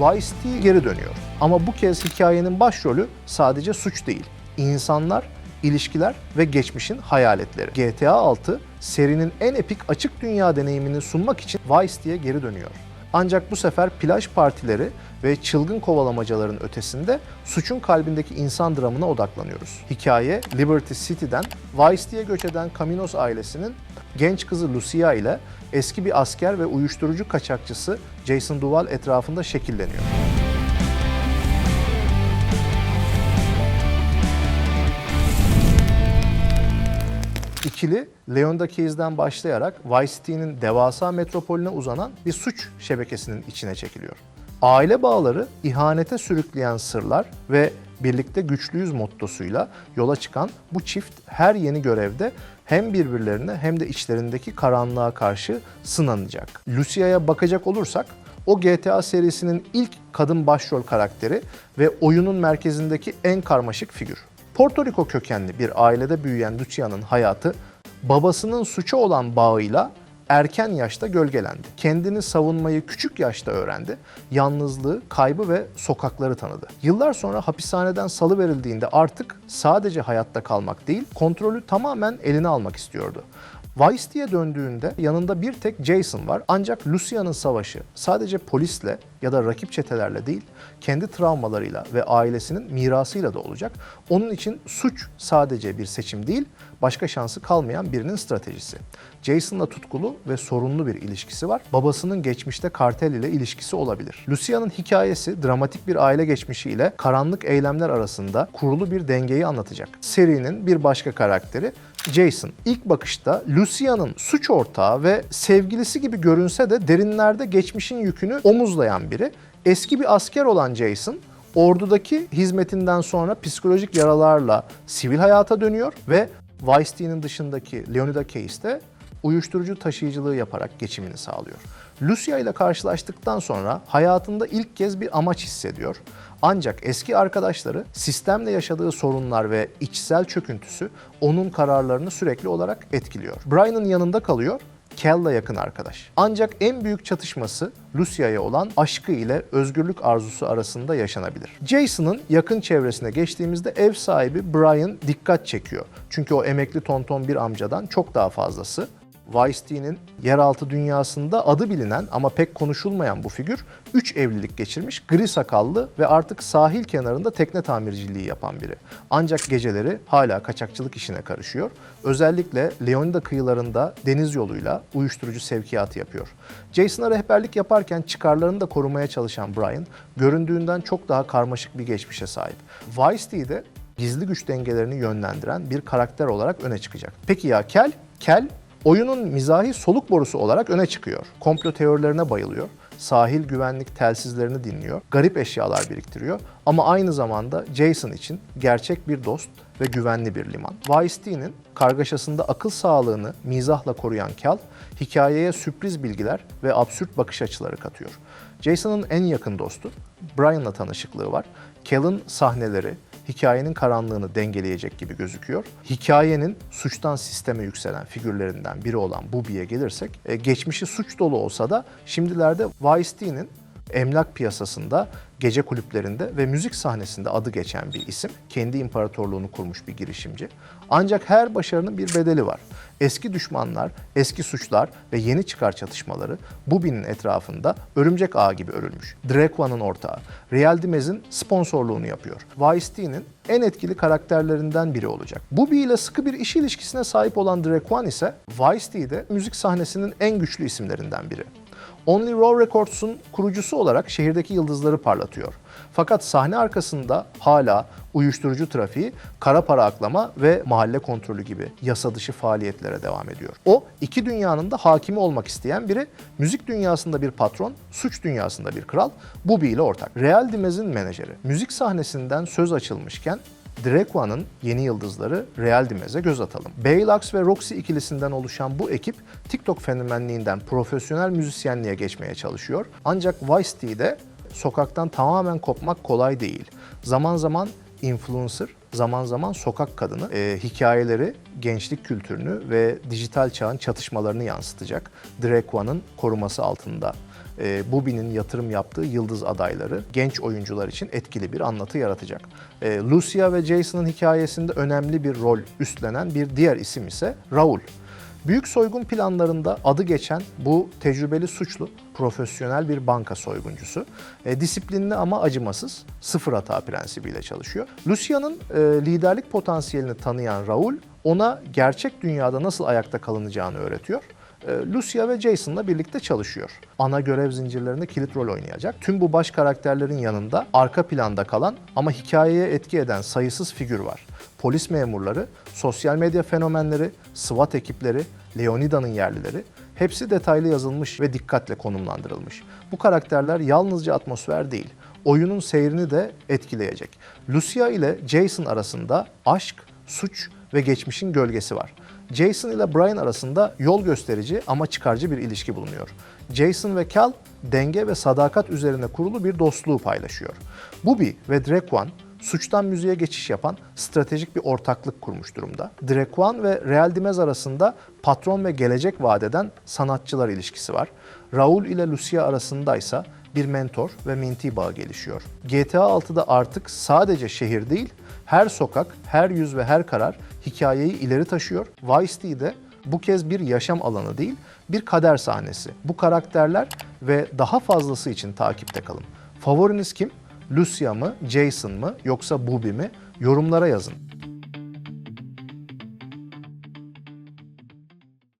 Vice City geri dönüyor. Ama bu kez hikayenin başrolü sadece suç değil. İnsanlar, ilişkiler ve geçmişin hayaletleri. GTA 6 serinin en epik açık dünya deneyimini sunmak için Vice City'ye geri dönüyor. Ancak bu sefer plaj partileri ve çılgın kovalamacaların ötesinde suçun kalbindeki insan dramına odaklanıyoruz. Hikaye Liberty City'den Vice City'ye göç eden Caminos ailesinin genç kızı Lucia ile eski bir asker ve uyuşturucu kaçakçısı Jason Duval etrafında şekilleniyor. İkili Leonda Keys'den başlayarak Vice City'nin devasa metropolüne uzanan bir suç şebekesinin içine çekiliyor. Aile bağları, ihanete sürükleyen sırlar ve birlikte güçlüyüz mottosuyla yola çıkan bu çift her yeni görevde hem birbirlerine hem de içlerindeki karanlığa karşı sınanacak. Lucia'ya bakacak olursak o GTA serisinin ilk kadın başrol karakteri ve oyunun merkezindeki en karmaşık figür. Porto Rico kökenli bir ailede büyüyen Lucia'nın hayatı babasının suça olan bağıyla erken yaşta gölgelendi. Kendini savunmayı küçük yaşta öğrendi. Yalnızlığı, kaybı ve sokakları tanıdı. Yıllar sonra hapishaneden salıverildiğinde artık sadece hayatta kalmak değil, kontrolü tamamen eline almak istiyordu. Vice City'ye döndüğünde yanında bir tek Jason var ancak Lucia'nın savaşı sadece polisle ya da rakip çetelerle değil, kendi travmalarıyla ve ailesinin mirasıyla da olacak. Onun için suç sadece bir seçim değil, başka şansı kalmayan birinin stratejisi. Jason'la tutkulu ve sorunlu bir ilişkisi var. Babasının geçmişte kartel ile ilişkisi olabilir. Lucia'nın hikayesi dramatik bir aile geçmişi ile karanlık eylemler arasında kurulu bir dengeyi anlatacak. Serinin bir başka karakteri Jason. İlk bakışta Lucia'nın suç ortağı ve sevgilisi gibi görünse de derinlerde geçmişin yükünü omuzlayan biri. Eski bir asker olan Jason, ordudaki hizmetinden sonra psikolojik yaralarla sivil hayata dönüyor ve City'nin dışındaki Leonida Case'de uyuşturucu taşıyıcılığı yaparak geçimini sağlıyor. Lucia ile karşılaştıktan sonra hayatında ilk kez bir amaç hissediyor. Ancak eski arkadaşları sistemle yaşadığı sorunlar ve içsel çöküntüsü onun kararlarını sürekli olarak etkiliyor. Brian'ın yanında kalıyor Kel'la yakın arkadaş. Ancak en büyük çatışması Lucia'ya olan aşkı ile özgürlük arzusu arasında yaşanabilir. Jason'ın yakın çevresine geçtiğimizde ev sahibi Brian dikkat çekiyor. Çünkü o emekli tonton bir amcadan çok daha fazlası. City'nin yeraltı dünyasında adı bilinen ama pek konuşulmayan bu figür 3 evlilik geçirmiş, gri sakallı ve artık sahil kenarında tekne tamirciliği yapan biri. Ancak geceleri hala kaçakçılık işine karışıyor. Özellikle Leonida kıyılarında deniz yoluyla uyuşturucu sevkiyatı yapıyor. Jason'a rehberlik yaparken çıkarlarını da korumaya çalışan Brian, göründüğünden çok daha karmaşık bir geçmişe sahip. City'de gizli güç dengelerini yönlendiren bir karakter olarak öne çıkacak. Peki ya Kel? Kel oyunun mizahi soluk borusu olarak öne çıkıyor. Komplo teorilerine bayılıyor. Sahil güvenlik telsizlerini dinliyor. Garip eşyalar biriktiriyor. Ama aynı zamanda Jason için gerçek bir dost ve güvenli bir liman. City'nin kargaşasında akıl sağlığını mizahla koruyan Cal, hikayeye sürpriz bilgiler ve absürt bakış açıları katıyor. Jason'ın en yakın dostu, Brian'la tanışıklığı var. Cal'ın sahneleri, hikayenin karanlığını dengeleyecek gibi gözüküyor. Hikayenin suçtan sisteme yükselen figürlerinden biri olan Bubi'ye gelirsek, e, geçmişi suç dolu olsa da şimdilerde City'nin emlak piyasasında, gece kulüplerinde ve müzik sahnesinde adı geçen bir isim. Kendi imparatorluğunu kurmuş bir girişimci. Ancak her başarının bir bedeli var. Eski düşmanlar, eski suçlar ve yeni çıkar çatışmaları Bubi'nin etrafında örümcek ağı gibi örülmüş. Draqua'nın ortağı, Real Dimez'in sponsorluğunu yapıyor. City'nin en etkili karakterlerinden biri olacak. Bubi ile sıkı bir iş ilişkisine sahip olan Draquan ise Vice City'de müzik sahnesinin en güçlü isimlerinden biri. Only Raw Records'un kurucusu olarak şehirdeki yıldızları parlatıyor. Fakat sahne arkasında hala uyuşturucu trafiği, kara para aklama ve mahalle kontrolü gibi yasa dışı faaliyetlere devam ediyor. O iki dünyanın da hakimi olmak isteyen biri, müzik dünyasında bir patron, suç dünyasında bir kral, Bubi ile ortak. Real Dimez'in menajeri. Müzik sahnesinden söz açılmışken Draqua'nın yeni yıldızları Real Dimez'e göz atalım. Baylax ve Roxy ikilisinden oluşan bu ekip TikTok fenomenliğinden profesyonel müzisyenliğe geçmeye çalışıyor. Ancak Vice City'de sokaktan tamamen kopmak kolay değil. Zaman zaman influencer, zaman zaman sokak kadını. Ee, hikayeleri gençlik kültürünü ve dijital çağın çatışmalarını yansıtacak. Drake One'ın koruması altında e, Bubi'nin yatırım yaptığı yıldız adayları genç oyuncular için etkili bir anlatı yaratacak. E, Lucia ve Jason'ın hikayesinde önemli bir rol üstlenen bir diğer isim ise Raul. Büyük soygun planlarında adı geçen bu tecrübeli suçlu profesyonel bir banka soyguncusu. E, disiplinli ama acımasız, sıfır hata prensibiyle çalışıyor. Lucia'nın e, liderlik potansiyelini tanıyan Raul ona gerçek dünyada nasıl ayakta kalınacağını öğretiyor. E, Lucia ve Jason'la birlikte çalışıyor. Ana görev zincirlerinde kilit rol oynayacak. Tüm bu baş karakterlerin yanında arka planda kalan ama hikayeye etki eden sayısız figür var. Polis memurları, sosyal medya fenomenleri, SWAT ekipleri, Leonida'nın yerlileri hepsi detaylı yazılmış ve dikkatle konumlandırılmış. Bu karakterler yalnızca atmosfer değil, oyunun seyrini de etkileyecek. Lucia ile Jason arasında aşk, suç ve geçmişin gölgesi var. Jason ile Brian arasında yol gösterici ama çıkarcı bir ilişki bulunuyor. Jason ve Cal denge ve sadakat üzerine kurulu bir dostluğu paylaşıyor. Bubi ve Draquan suçtan müziğe geçiş yapan stratejik bir ortaklık kurmuş durumda. Draquan ve Real Dimez arasında patron ve gelecek vadeden sanatçılar ilişkisi var. Raul ile Lucia arasındaysa bir mentor ve minti bağı gelişiyor. GTA 6'da artık sadece şehir değil, her sokak, her yüz ve her karar hikayeyi ileri taşıyor. Vice City'de bu kez bir yaşam alanı değil, bir kader sahnesi. Bu karakterler ve daha fazlası için takipte kalın. Favoriniz kim? Lucia mı, Jason mı yoksa Bubi mi? Yorumlara yazın.